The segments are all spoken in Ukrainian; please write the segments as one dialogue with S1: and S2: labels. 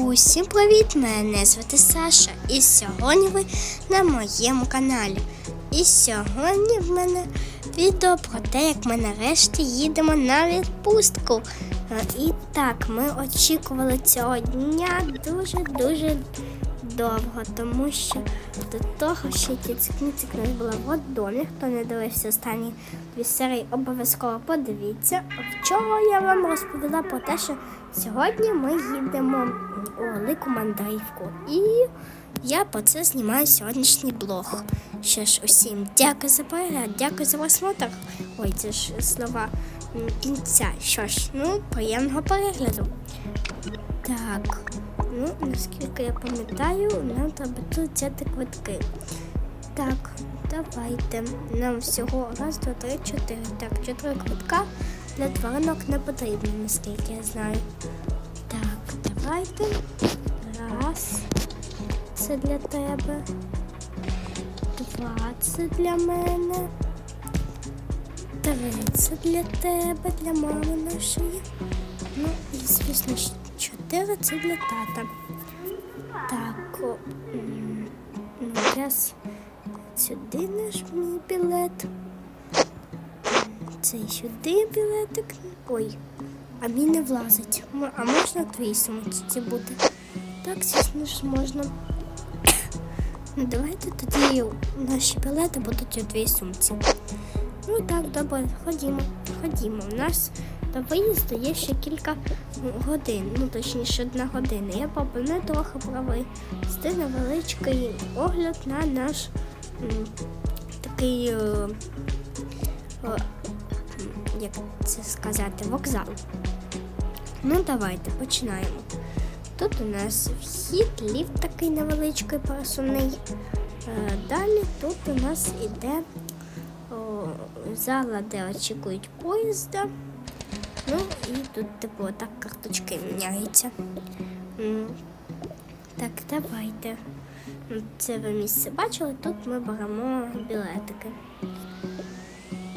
S1: Усім привіт! Мене звати Саша. І сьогодні ви на моєму каналі. І сьогодні в мене відео про те, як ми нарешті їдемо на відпустку. Е, І так, ми очікували цього дня дуже-дуже довго, тому що до того, Кіцик-Міцик у нас була в роддомі. Хто не дивився останні дві серії, обов'язково подивіться. Вчора я вам розповіла про те, що сьогодні ми їдемо у велику мандрівку. І я про це знімаю сьогоднішній блог. Що ж, усім дякую за перегляд, дякую за просмотр. Ой, це ж слова кінця. Що ж, ну, приємного перегляду. Так, ну наскільки я пам'ятаю, нам треба тут взяти квитки. Так, давайте. Нам всього раз, два, три, чотири. Так, чотири квитка для тваринок не потрібно, наскільки я знаю. Так, давайте. Раз. Це для тебе. Два це для мене. Три це для тебе, для мами нашої. Ну, звісно, чотири це для тата. Так, ну, зараз сюди наш мій білет. Цей сюди білетик. Ой, а мій не влазить. А можна в твоїй сумці бути? Так, звісно ж, можна. Ну, давайте тоді наші білети будуть у твоїй сумці. Ну так, добре, ходімо, ходімо. У нас до виїзду є ще кілька годин, ну точніше одна година. Я пропоную трохи провести невеличкий огляд на наш м, такий, е, е, як це сказати, вокзал. Ну, давайте починаємо. Тут у нас вхід, ліфт такий невеличкий пересувний. Е, Далі тут у нас іде о, зала, де очікують поїзда. Ну і тут типу так карточки міняються. Так, давайте. Це ви місце бачили, тут ми беремо білетики.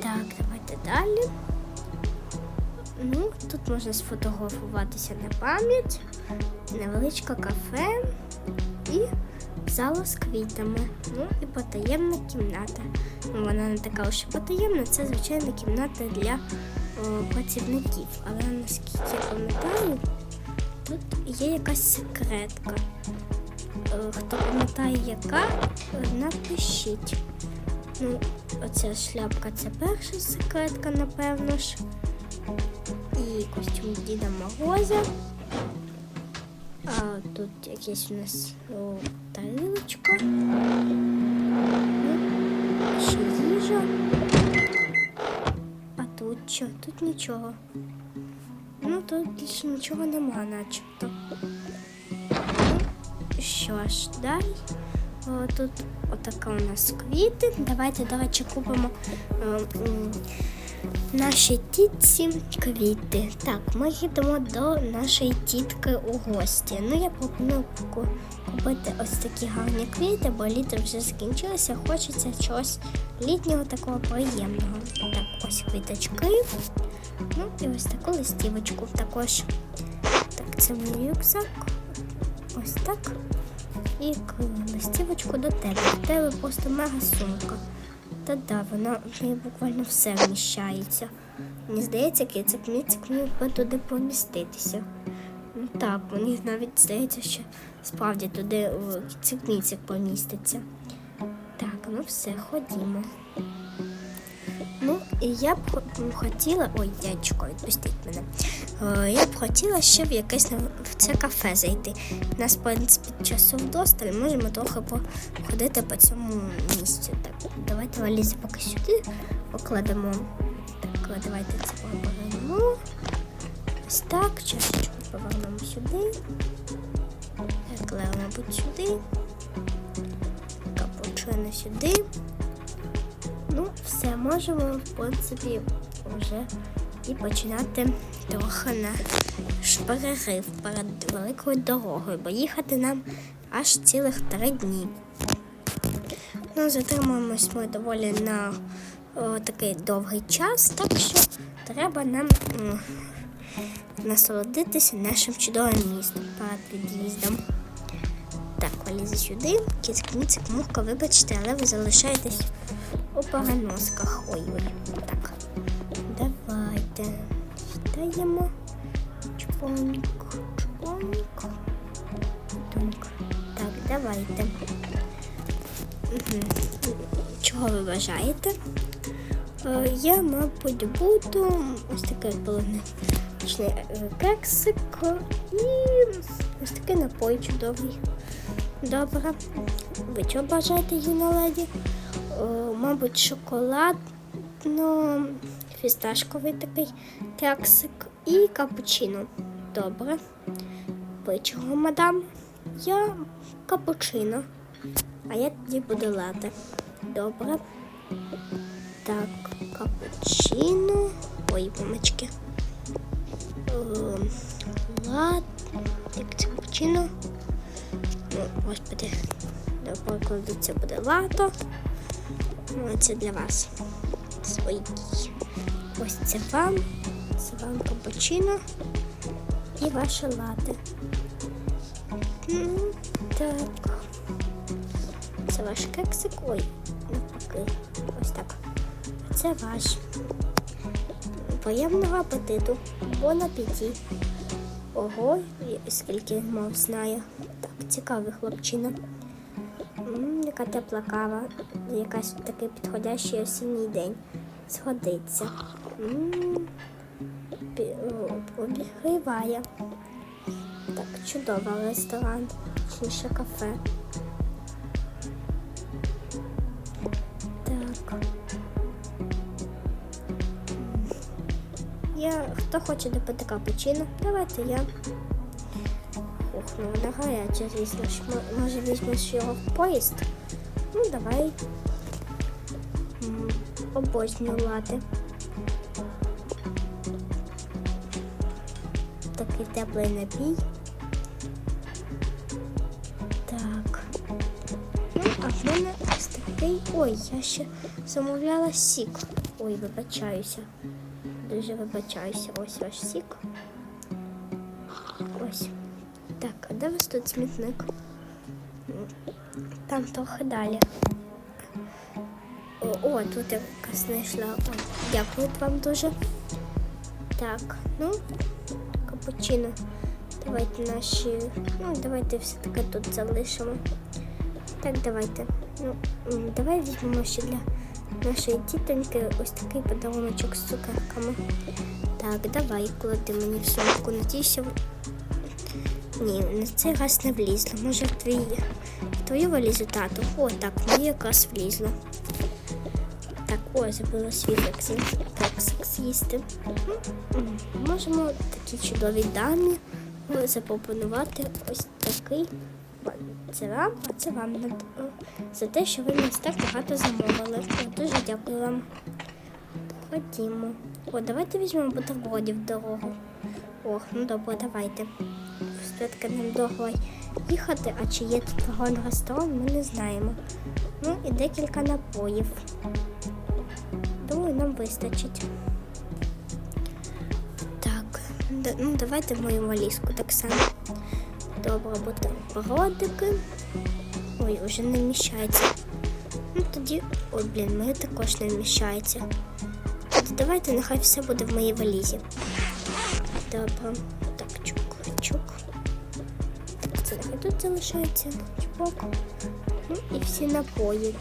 S1: Так, давайте далі. Ну, тут можна сфотографуватися на пам'ять, невеличке кафе і зала з квітами. Ну і потаємна кімната. Вона не така і потаємна, це звичайна кімната для працівників. Але наскільки я пам'ятаю, тут є якась секретка. Е, Хто пам'ятає, яка, е, напишіть. Ну, оця шляпка це перша секретка, напевно ж. І костюм Діда Мороза. А тут якась у нас о, тарілочка. Ну, ще їжа. Що? Тут нічого. Ну, тут більше нічого нема, начебто. Ну, Що ж, далі? О, тут отака у нас квіти. Давайте, речі, купимо е, м, нашій тітці квіти. Так, ми їдемо до нашої тітки у гості. Ну, я пропоную купити ось такі гарні квіти, бо літо вже закінчилося. Хочеться чогось літнього такого приємного. Ось квіточки. Ну і ось таку листівочку також. Так, це мій рюкзак. Ось так. І листівочку до тебе. В тебе просто мега сумка. Та да, вона в неї буквально все вміщається. Мені здається, кицик міцик міг би туди поміститися. Ну так, мені навіть здається, що справді туди кицик міцик поміститься. Так, ну все, ходімо. Ну, і я б хотіла. Ой, дядько, відпустіть мене. Е, я б хотіла ще в якесь в це кафе зайти. У нас, в принципі, часу вдосталь, можемо трохи походити по цьому місцю. Так, давайте валізи поки сюди покладемо. Так, давайте це повернемо. Ось так, чашечку повернемо сюди. Еклер, мабуть, сюди. Капучино сюди. Ну, все, можемо, в принципі, вже і починати трохи на перерив перед великою дорогою, бо їхати нам аж цілих три дні. Ну, затримуємось ми доволі на о, такий довгий час, так що треба нам м, насолодитися нашим чудовим містом перед від'їздом. Так, валізи сюди. Кіцик, міцик, мурка, вибачте, але ви залишаєтесь у поганосках. Ой-ой. Так. Давайте. Стаємо. Чпоньк, чпоньк. Туньк. Так, давайте. Угу. Чого ви бажаєте? Е, Я, мабуть, буду ось таке полуничний е, кексик і ось такий напой чудовий. Добре. Ви чого бажаєте, юна леді? Мабуть, шоколадно фісташковий такий кексик і капучино. Добре. Ви чого, мадам? Я капучино. А я тоді буду лати. Добре. Так, капучино. Ой, помочки. Лат. Як це капучино? Ну, господи. До прикладу це буде лато. Ну, це для вас. Свої. Ось це вам. Це вам капучино. І ваше лате. Так. Це ваш кексик. Ой, навпаки. Ось так. Це ваш. Приємного апетиту. Бон апеті. Ого, скільки мов знає. Так, цікавий хлопчина. М, яка тепла кава. Якась такий підходящий осінній день. Сходиться. Обігріває. Так, чудовий ресторан, точніше кафе. Так. Я, хто хоче допити капучино, давайте я. Ух, ну вона гаряча, звісно. Може візьмеш його в поїзд? Ну, давай. М, Обожнюю лати. Такий теплий напій. Так. Ну, а в мене ось такий. Ой, я ще замовляла сік. Ой, вибачаюся. Дуже вибачаюся. Ось ваш сік. Ось. Так, а де у вас тут смітник? Там трохи далі. О, о тут я знайшла. О, дякую вам дуже. Так, ну, капучино. Давайте наші. Ну, давайте все-таки тут залишимо. Так, давайте. Ну, давай візьмемо ще для нашої тітоньки ось такий подаруночок з цукерками. Так, давай, клади мені в сумку. Надійся. Ні, на цей раз не влізло. Може в твій твою валізу тату. О, так, мені якраз влізло. Так, о, забула свій. Так, з'їсти. Можемо такі чудові дамі е, запропонувати ось такий. Це вам, а це вам за те, що ви нас так багато замовили. О, дуже дякую вам. Ходімо. О, давайте візьмемо бутербродів в дорогу. Ох, ну добре, давайте. Все-таки нам довго їхати, а чи є тут вагон ресторан, ми не знаємо. Ну і декілька напоїв. Думаю, нам вистачить. Так, ну давайте мою валізку так само. Добре, бутербродики. Ой, вже не вміщається. Ну тоді, ой, блін, мені також не вміщається. Давайте, нехай все буде в моїй валізі. Добре. Так, тут залишається. Чпок. Ну і всі напої.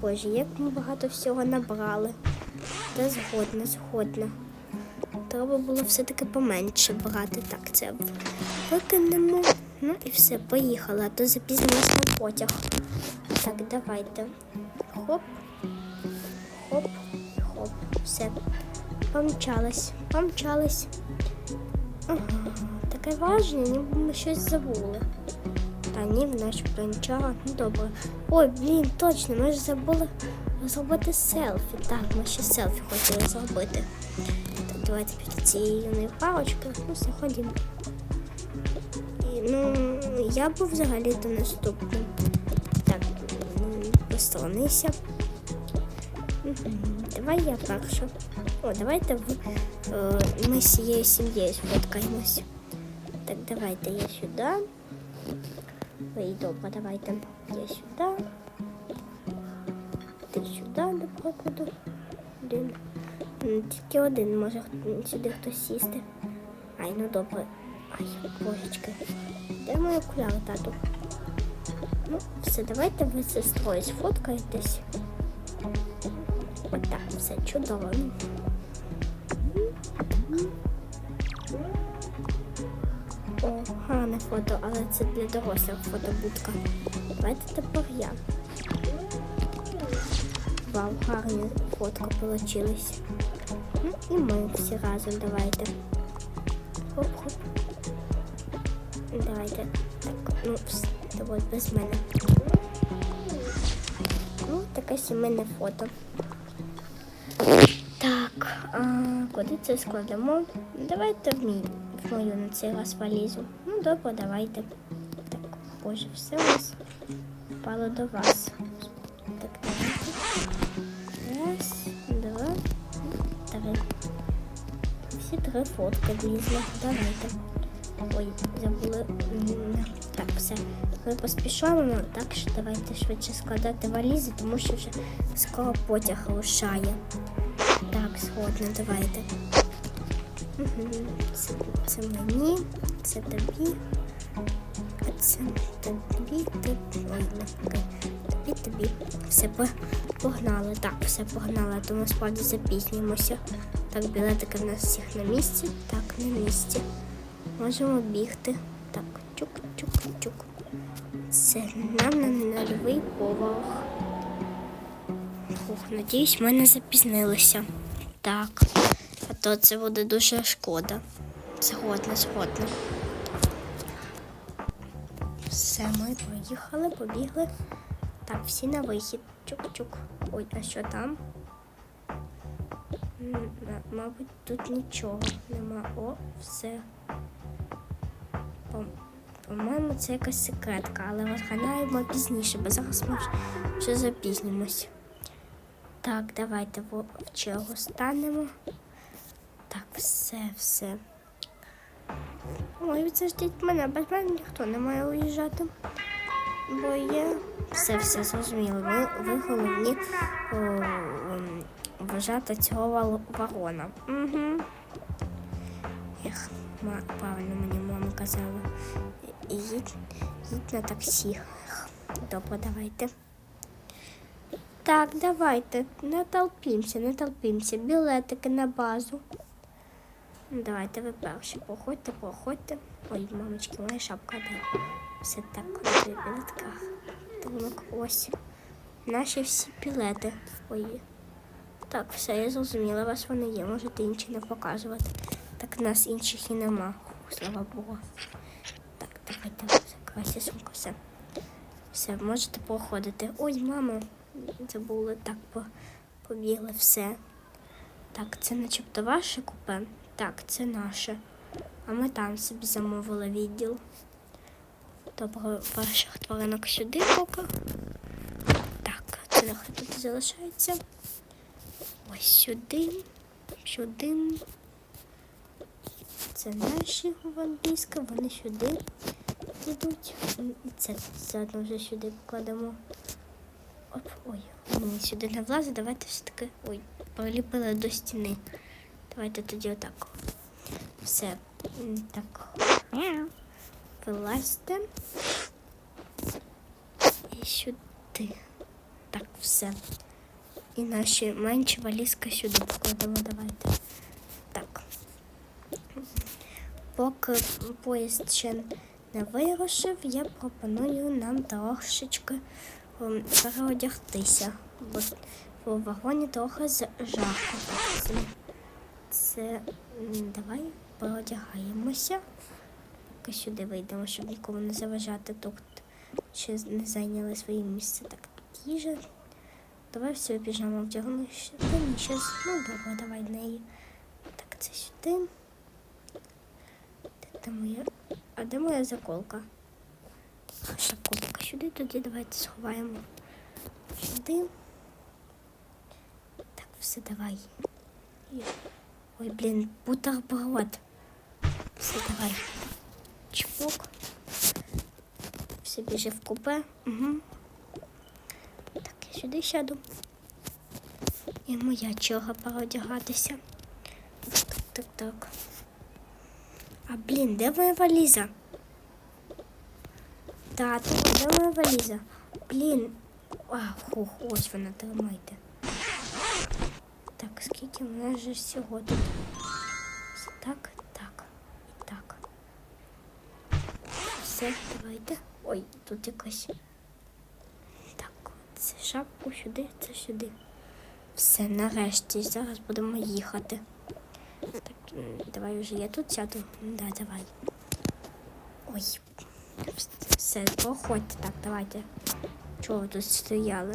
S1: Боже, як ми багато всього набрали. Та згодна, згодна. Треба було все-таки поменше брати. Так, це викинемо. Ну і все, поїхали, а то запізнимось на потяг. Так, давайте. Хоп, хоп, хоп. Все. Помчалась, помчалась. Ага, таке враження, ніби ми щось забули. Та ні, в нас. Ну добре. Ой, блін, точно, ми ж забули зробити селфі. Так, ми ще селфі хотіли зробити. Так, давайте під цією юною парочкою. Ну. І, ну, я був взагалі-то наступним. Так, м, посторонися. Давай я перша. О, давайте е, ми з цією сім'єю сфоткаємось. Так, давайте я сюди. Ой, добре, давайте я сюди. Ти сюди, до прикладу. Один. Тільки один може сюди хтось сісти. Ай, ну добре. Ай, божечки. Де мої окуляри, тату? Ну, все, давайте ви з сестрою сфоткаєтесь. Отак, все чудово. Фото, але це для дорослих фотобудка. Давайте тепер я. Вау, гарні фотки получились. Ну і ми всі разом давайте. Хоп-хоп. Давайте. Так, ну, давай без мене. Ну, таке сімейне фото. Так, а куди це складемо? Давайте в мій в мою на цей раз валізу. Ну, добре, давайте. Так, боже, все у нас впало до вас. Так, давайте. Раз, два, три. Всі три фотки влізли. Давайте. Ой, забули. Так, все. Ми поспішаємо, так що давайте швидше складати валізи, тому що вже скоро потяг рушає. Так, згодно, давайте. Це, це мені, це тобі. А це тобі, тобі. Тобі, тобі. Все погнали. Так, все погнали, а то ми справді запізнюємося. Так, білетики в нас всіх на місці. Так, на місці. Можемо бігти. Так, чук-чук-чук. Це нам на нульовий поверх. Фух, надіюсь, ми не запізнилися. Так. А то це буде дуже шкода. Згодна, згодна. Все, ми поїхали, побігли. Так, всі на вихід. Чук-чук. Ой, а що там? Мабуть, тут нічого нема. О, все. По- По-моєму, це якась секретка, але розганяємо пізніше, бо зараз ми вже- запізнімось. Так, давайте в чергу станемо. Так, все, все. Ой, заждіть мене, без мене ніхто не має уїжджати. Бо є все, все зрозуміло. Ви, ви головні о, ем, вважати цього вагона. Угу. Ех, правильно мені мама казала. Їдь, їдь на таксі. Добре, давайте. Так, давайте, не толпімося, не толпімося. Білетики на базу. Давайте ви перші. Проходьте, проходьте. Ой, мамочки, моя шапка де. Все так в білетках. Так, ось. Наші всі білети. Ой. Так, все, я зрозуміла, вас вони є, можете інші не показувати. Так нас інших і нема. Фу, Слава Богу. Так, давайте закривайте сумку, все. Все, можете проходити. Ой, мама, забули так побігли все. Так, це начебто ваше купе. Так, це наше. А ми там собі замовили відділ. Добре, ваших тваринок сюди поки. Так, це нехай тут залишається. Ось сюди, сюди. Це наші вампійська, вони сюди йдуть. І це заодно вже сюди покладемо. Оп, ой, мені сюди не влазить, давайте все-таки. Ой, приліпили до стіни. Давайте тоді отак. Все. Так. Вилазьте. І сюди. Так, все. І наші менші валізки сюди покладемо. Давайте. Так. Поки поїзд ще не вирушив, я пропоную нам трошечки переодягтися. Бо в вагоні трохи жарко. Це давай переодягаємося. Поки сюди вийдемо, щоб нікому не заважати тут. Ще не зайняли своє місце. Так, їжа. Давай всю піжаму вдягну. Та ні, з- ну добре, давай неї. Так, це сюди. Де, моя? А де моя заколка? А, Шапку поки сюди, тоді давайте сховаємо. Сюди. Так, все, давай. Ой, блін, бутерброд. Все, давай. Чпок. Все біжи в купе. Угу. Так, я сюди сяду. І моя черга переодягатися. Так, так, так. А блін, де моя валіза? Тату, де моя валіза? Блін. А, хух, ось вона, тримайте. Так, скільки в нас же всього тут? Все Так, так і так. Все, давайте. Ой, тут якась. Так, це шапку сюди, це сюди. Все, нарешті, зараз будемо їхати. Так, давай вже я тут сяду. Да, давай. Ой. Все, проходьте. Так, давайте. Чого тут стояли?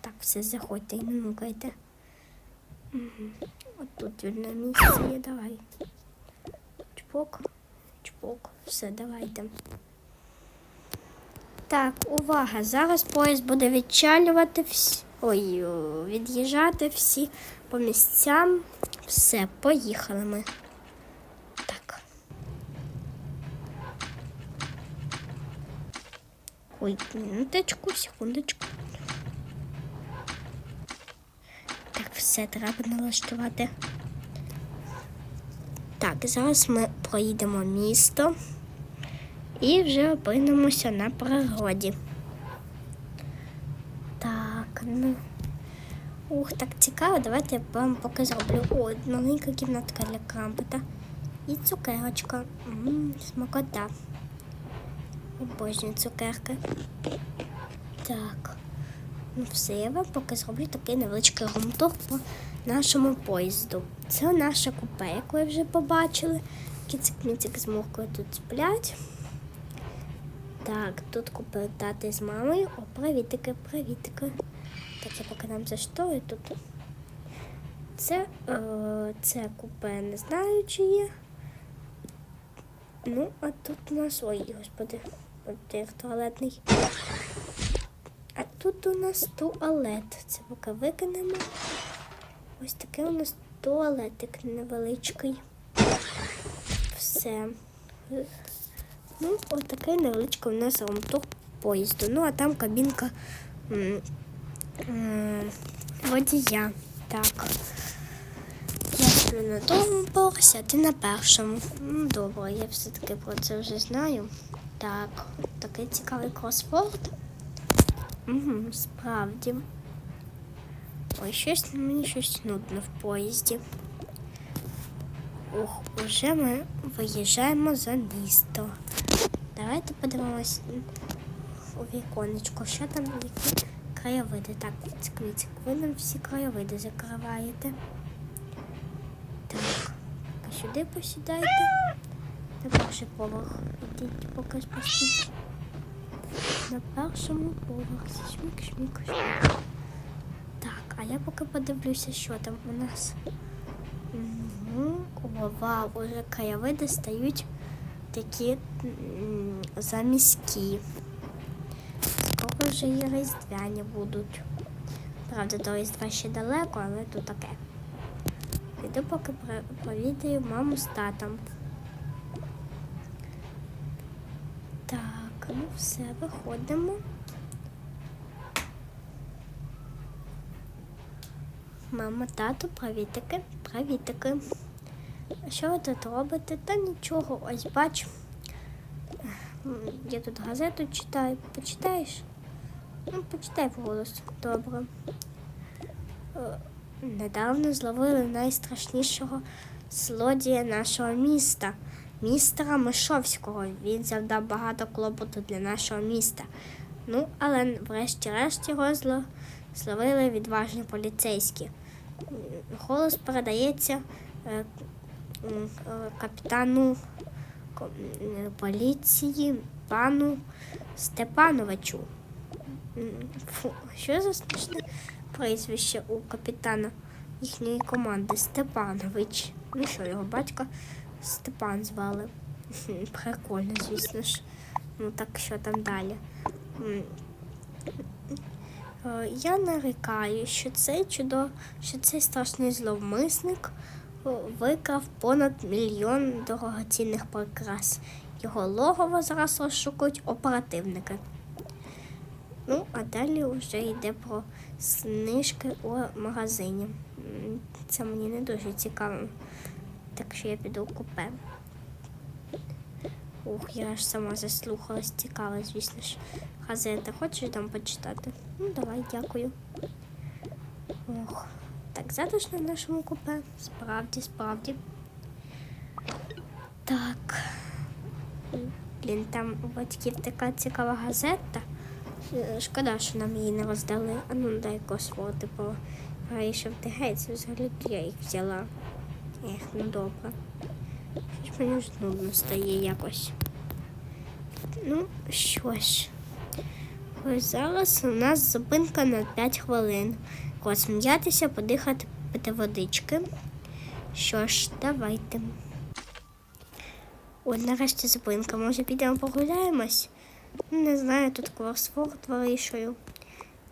S1: Так, все, заходьте і не. Мгм. От тут вільне місце є, давай. Чпок, чпок. Все, давайте. Так, увага! Зараз поїзд буде відчалювати всі. Ой, від'їжджати всі по місцям. Все, поїхали ми. Так. Ой, минуточку, секундочку. Так, все треба налаштувати. Так, зараз ми проїдемо місто і вже опинимося на природі. Так, ну. Ух, так цікаво, давайте я вам поки зроблю. О, маленька кімнатка для крампета. І цукерочка. Ммм, смакота. Обожнюю цукерки. Так. Ну все, я вам поки зроблю такий невеличкий румтур по нашому поїзду. Це наше купе, як ви вже побачили. Кіцик-міцик з муркою тут сплять. Так, тут купили тати з мамою. О, привітики, привітики. Так, я поки нам зашторю тут. Це, е, це купе не знаю, чи є. Ну, а тут у нас. Ой, господи, от туалетний. А тут у нас туалет. Це поки викинемо. Ось такий у нас туалетик невеличкий. Все. Ну, ось такий невеличкий у нас ромтур поїзду. Ну, а там кабінка м, м, водія. Так. Я сплю на другому поверсі, а ти на першому. Ну, добре, я все-таки про це вже знаю. Так, такий цікавий кросворд. Угу, справді. Ой, щось мені щось нудно в поїзді. Ух, уже ми виїжджаємо за місто. Давайте подивимось у віконечко, що там які краєвиди. Так, циквіцик, ви нам всі краєвиди закриваєте. Так, сюди посідайте. На перший поверх. Ідіть, поки спустіть. На першому поверсі. Шмік, шмік, шмік. А я поки подивлюся, що там у нас. Угу. Вау, уже краєвиди стають такі заміські. Скоро вже і різдвяні будуть. Правда, до різдва ще далеко, але то таке. Піду поки провідаю маму з татом. Так, ну все, виходимо. Мама, тато, привітики, привітики. Що ви тут робите? Та нічого, ось бач. Я тут газету читаю. Почитаєш? Ну, почитай вголос. Добре. Е, Недавно зловили найстрашнішого злодія нашого міста, містера Мишовського. Він завдав багато клопоту для нашого міста. Ну, але врешті-решт його зло- зловили відважні поліцейські. Голос передається е, капітану поліції пану Степановичу. Фу, що за страшне прізвище у капітана їхньої команди Степанович. Ну що, його батька Степан звали. Прикольно, звісно ж. Ну так що там далі? Е, Я нарікаю, що цей чудо, що цей страшний зловмисник е, викрав понад мільйон дорогоцінних прикрас. Його логово зараз розшукують оперативники. Ну, а далі вже йде про знижки у магазині. Це мені не дуже цікаво. Так що я піду купе. Ух, я аж сама заслухалась, цікаво, звісно ж. Газета, хочеш там почитати? Ну, давай, дякую. Ох, так затишно в нашому купе. Справді, справді. Так. Блін, там у батьків така цікава газета. Шкода, що нам її не роздали. А ну дай свого, типу, вирішив ти геть, взагалі я їх взяла. Ех, ну добре. Мені нудно стає якось. Ну, що ж. Ось зараз у нас зупинка на 5 хвилин. Розм'ятися, подихати, пити водички. Що ж, давайте. Ой, нарешті зупинка. Може підемо прогуляємось? Ну, Не знаю, тут кросворд вирішую.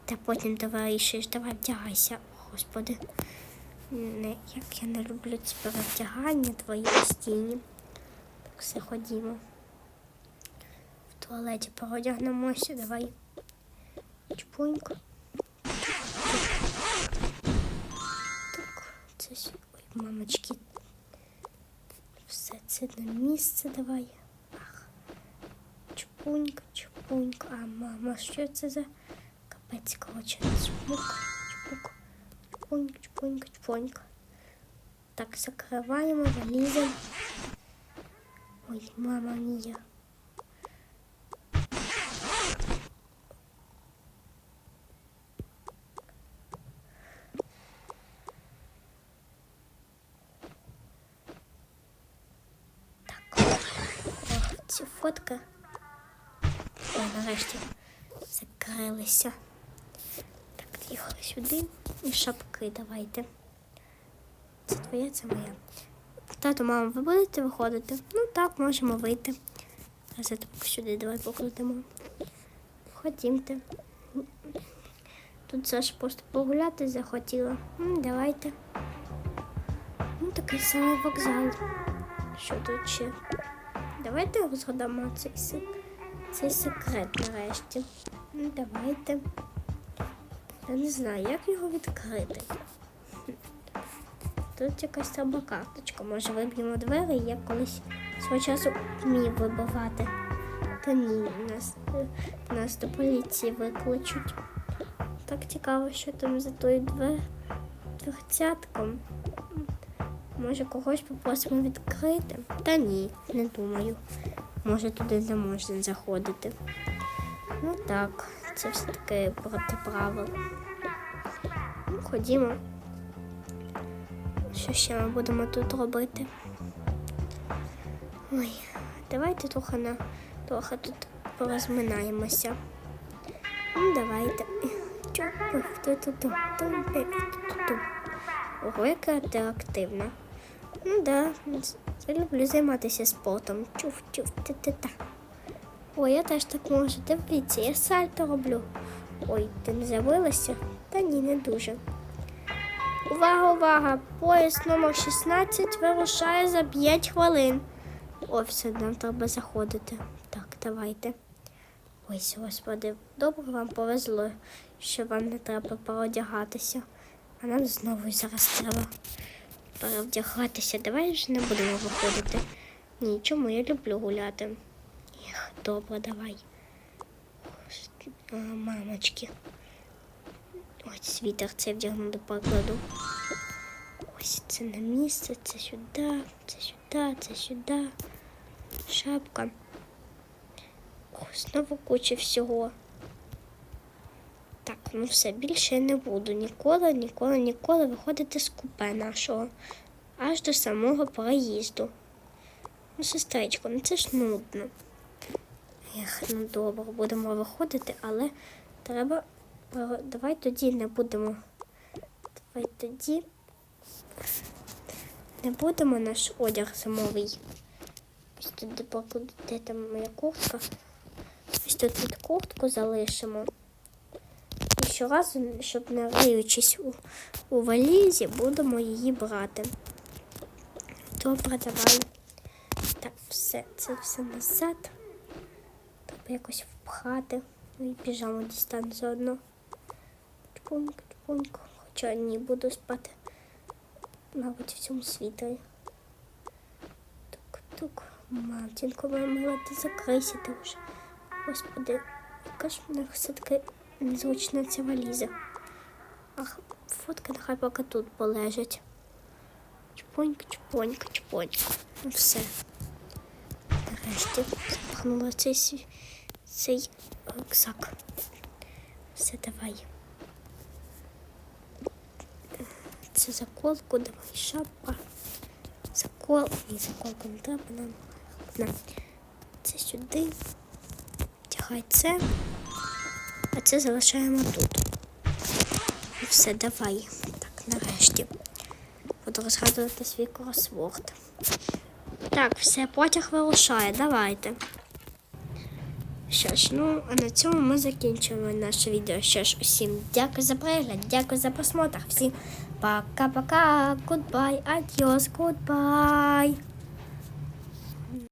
S1: Та потім ти давай вдягайся. Господи. Не, як я не люблю ці перевдягання твої постійні. Все ходімо. В туалеті переодягнемося, давай. Чпунько. Так, це. Ой, мамочки. Все це на місце давай. Ах. Чпунька, чпунька. А мама, що це за капець, коротше, чпук, чпук. Чпуньк, чпуньк, чпуньк. Так, закриваємо, заліземо. Ой, мама мія. Ці фотки. Ой, нарешті закрилися. Так, їхали сюди. І шапки давайте. Це твоя, це моя. Тато, мама, ви будете виходити? Ну так, можемо вийти. Зараз сюди давай покрутимо. Ходімте. Тут Саша просто погуляти захотіла. Ну, давайте. Ну, такий самий вокзал. Що тут ще? Давайте розгадамо цей, сек... цей секрет нарешті. Ну, давайте. Я не знаю, як його відкрити. Тут якась треба карточка. Може виб'ємо двері, я колись свого часу вмів вибивати. Та ні, нас, нас до поліції викличуть. Так цікаво, що там за тою двер... дверцятком. Може, когось попросимо відкрити? Та ні, не думаю. Може, туди не можна заходити. Ну так, це все таки проти правил. Ну, ходімо. Що ще ми будемо тут робити? Ой, давайте трохи на трохи тут порозминаємося. Ну, давайте. Яка інтерактивна. Ну да, я люблю займатися спортом. Чув, чув, ти-ти-та. Ой, я теж так можу. Дивіться, я сальто роблю. Ой, ти не забилася? Та ні, не дуже. Увага, увага! Поїзд номер 16 вирушає за 5 хвилин. Все, нам треба заходити. Так, давайте. Ой, господи, добре вам повезло, що вам не треба переодягатися. А нам знову зараз треба перевдягатися. Давай ж не будемо виходити. Ні, чому я люблю гуляти. Ех, добре, давай. Мамочки. Ось світер це вдягну до покладу. Ось це на місце, це сюди, це сюди, це сюди. Шапка. О, знову куча всього. Так, ну все, більше я не буду ніколи, ніколи, ніколи виходити з купе нашого. Аж до самого проїзду. Ну, сестричко, ну це ж нудно. Ех, ну добре, будемо виходити, але треба. Е, Давай тоді не будемо. Давай тоді не будемо наш одяг зимовий. Ось тут де покладу, де там моя куртка. Ось тут від куртку залишимо. І щоразу, щоб не риючись у, у валізі, будемо її брати. Добре, давай. Так, все, це все назад. Треба якось впхати. Ну і піжаму дістану заодно. Чпуньк. Хоча ні, буду спати. Мабуть, в цьому світлі. Тук-тук. Матінко моя мила, ти закрийся ти вже. Господи, яка ж мене все-таки незручна ця валіза. Ах, фотки нехай поки тут полежать. Чпоньк, чпоньк, чпоньк. Ну все. Нарешті запахнула цей, цей рюкзак. Все, давай. Це заколку, давай шапка. Закол. Ні, заколку не треба нам. На. Це сюди. Тягай це. А це залишаємо тут. І все, давай. Так, нарешті. Буду розгадувати свій кросворд. Так, все, потяг вирушає, давайте. Що ж, ну, а на цьому ми закінчуємо наше відео. Що ж, усім дякую за перегляд, дякую за просмотр. Всім Paka paka, goodbye, adios, goodbye.